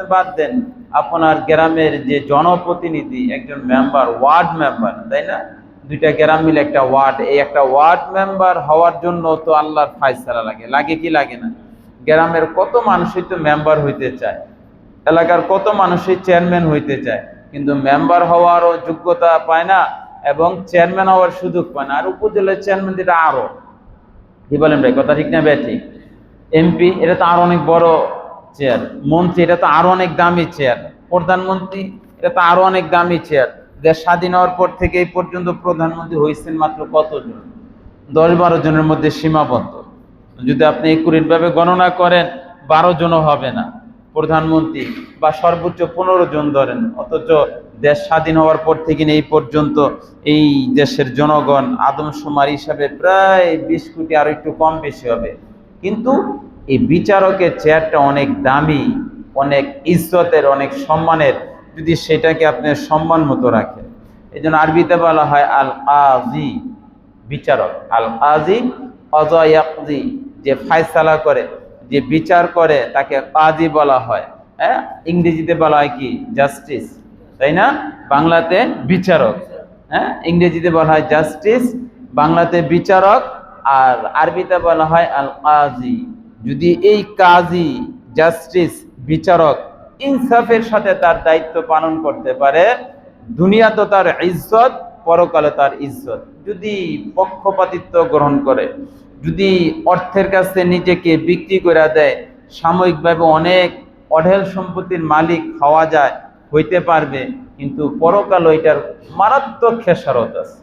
আপনি বাদ দেন। আপনার গ্রামের যে জনপ্রতিনিধি, একজন মেম্বার ওয়ার্ড মেম্বার তাই না? দুইটা গ্রাম মিলে একটা ওয়ার্ড এই একটা ওয়ার্ড মেম্বার হওয়ার জন্য তো আল্লাহর ফায়সালা লাগে। লাগে কি লাগে না? গ্রামের কত মানুষই তো মেম্বার হইতে চায়। এলাকার কত মানুষই চেয়ারম্যান হইতে চায়। কিন্তু মেম্বার হওয়ারও যোগ্যতা পায় না এবং চেয়ারম্যান হওয়ার সুযোগ পায় না। আর উপজেলার চেয়ারম্যান যেটা আরও কি বলেন ভাই? কথা ঠিক না ভাই? ঠিক। এমপি এটা তো আরও অনেক বড় চেয়ার মন্ত্রী, এটা তো আরও অনেক দামি চেয়ার প্রধানমন্ত্রী, এটা তো আরও অনেক দামি চেয়ার দেশ স্বাধীন হওয়ার পর থেকে এই পর্যন্ত প্রধানমন্ত্রী হয়েছেন মাত্র কতজন? দশ বারো জনের মধ্যে সীমাবদ্ধ। যদি আপনি একুরেট ভাবে গণনা করেন, বারো জনও হবে না। প্রধানমন্ত্রী, বা সর্বোচ্চ পনেরো জন ধরেন। অথচ দেশ স্বাধীন হওয়ার পর থেকে এই পর্যন্ত এই দেশের জনগণ আদমশুমার হিসাবে প্রায় বিশ কোটি আর একটু কম বেশি হবে। কিন্তু এই বিচারকের চেয়ারটা অনেক দামি, অনেক ইজ্জতের, অনেক সম্মানের। যদি সেটাকে আপনি সম্মান মতো রাখেন। এই জন্য আরবিতে বলা হয় আল কাজি বিচারক। আল কাজি অজয়াকজি যে ফায়সালা করে, যে বিচার করে, তাকে কাজী বলা হয়। হ্যাঁ? ইংরেজিতে বলা হয় কি? জাস্টিস। তাই না? বাংলাতে বিচারক। হ্যাঁ? ইংরেজিতে বলা হয় জাস্টিস, বাংলাতে বিচারক, আর আরবিতে বলা হয় আল কাজী যদি এই কাজী জাস্টিস বিচারক ইনসাফের সাথে তার দায়িত্ব পালন করতে পারে, দুনিয়া তো তার ইজ্জত, পরকালে তার ইজ্জত। যদি পক্ষপাতিত্ব গ্রহণ করে, যদি অর্থের কাছে নিজেকে বিক্রি করে দেয়, সাময়িকভাবে অনেক অঢেল সম্পত্তির মালিক হওয়া যায়, হইতে পারবে, কিন্তু পরকাল ওইটার মারাত্মক খেসারত আছে।